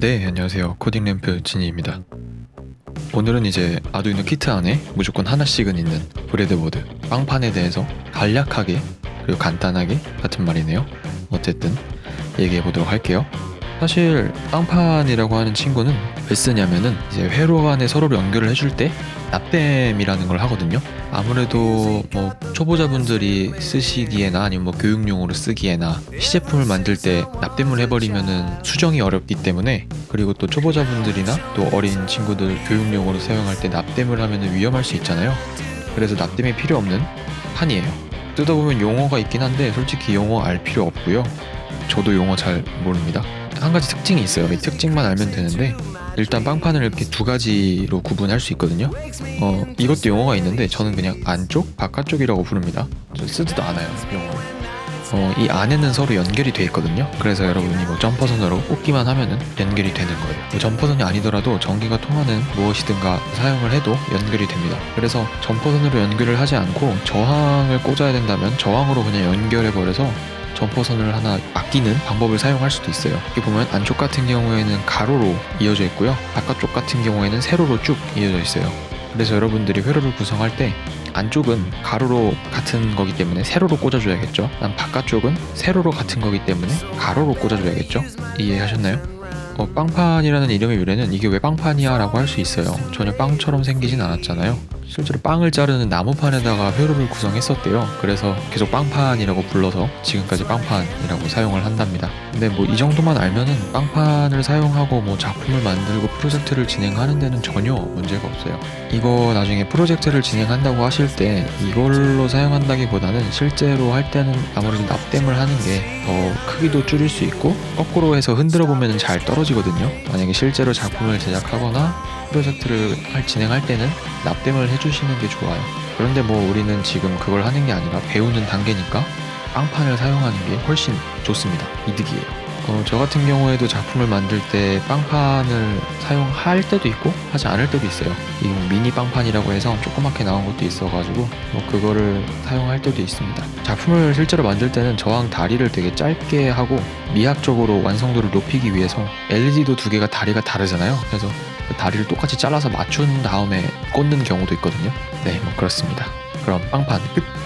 네, 안녕하세요. 코딩 램프 진이입니다. 오늘은 이제 아두이노 키트 안에 무조건 하나씩은 있는 브레드보드 빵판에 대해서 간략하게 그리고 간단하게 같은 말이네요. 어쨌든 얘기해 보도록 할게요. 사실 빵판이라고 하는 친구는 왜 쓰냐면은 이제 회로 간에 서로를 연결을 해줄 때 납땜이라는 걸 하거든요. 아무래도 뭐 초보자분들이 쓰시기에나 아니면 뭐 교육용으로 쓰기에나 시제품을 만들 때 납땜을 해버리면은 수정이 어렵기 때문에 그리고 또 초보자분들이나 또 어린 친구들 교육용으로 사용할 때 납땜을 하면은 위험할 수 있잖아요. 그래서 납땜이 필요 없는 판이에요. 뜯어보면 용어가 있긴 한데 솔직히 용어 알 필요 없고요. 저도 용어 잘 모릅니다. 한 가지 특징이 있어요. 이 특징만 알면 되는데 일단 빵판을 이렇게 두 가지로 구분할 수 있거든요. 어 이것도 용어가 있는데 저는 그냥 안쪽, 바깥쪽이라고 부릅니다. 저 쓰지도 않아요 용어. 어이 안에는 서로 연결이 돼 있거든요. 그래서 여러분이 뭐 점퍼선으로 꽂기만 하면은 연결이 되는 거예요. 뭐 점퍼선이 아니더라도 전기가 통하는 무엇이든가 사용을 해도 연결이 됩니다. 그래서 점퍼선으로 연결을 하지 않고 저항을 꽂아야 된다면 저항으로 그냥 연결해 버려서 점퍼선을 하나 아끼는 방법을 사용할 수도 있어요. 여기 보면 안쪽 같은 경우에는 가로로 이어져 있고요. 바깥쪽 같은 경우에는 세로로 쭉 이어져 있어요. 그래서 여러분들이 회로를 구성할 때 안쪽은 가로로 같은 거기 때문에 세로로 꽂아줘야겠죠. 난 바깥쪽은 세로로 같은 거기 때문에 가로로 꽂아줘야겠죠. 이해하셨나요? 어, 빵판이라는 이름의 유래는 이게 왜 빵판이야 라고 할 수 있어요. 전혀 빵처럼 생기진 않았잖아요. 실제로 빵을 자르는 나무판에다가 회로를 구성했었대요. 그래서 계속 빵판이라고 불러서 지금까지 빵판이라고 사용을 한답니다. 근데 뭐 이 정도만 알면은 빵판을 사용하고 뭐 작품을 만들고 프로젝트를 진행하는 데는 전혀 문제가 없어요. 이거 나중에 프로젝트를 진행한다고 하실 때 이걸로 사용한다기보다는 실제로 할 때는 아무래도 납땜을 하는 게 더 크기도 줄일 수 있고 거꾸로 해서 흔들어 보면 잘 떨어지거든요. 만약에 실제로 작품을 제작하거나 프로젝트를 할- 진행할 때는 납땜을 해주시는 게 좋아요. 그런데 뭐 우리는 지금 그걸 하는 게 아니라 배우는 단계니까 빵판을 사용하는 게 훨씬 좋습니다. 이득이에요. 어, 저 같은 경우에도 작품을 만들 때 빵판을 사용할 때도 있고 하지 않을 때도 있어요. 이 미니 빵판이라고 해서 조그맣게 나온 것도 있어가지고 뭐 그거를 사용할 때도 있습니다. 작품을 실제로 만들 때는 저항 다리를 되게 짧게 하고 미학적으로 완성도를 높이기 위해서 LED도 두 개가 다리가 다르잖아요. 그래서 그 다리를 똑같이 잘라서 맞춘 다음에 꽂는 경우도 있거든요. 네, 뭐 그렇습니다. 그럼 빵판 끝.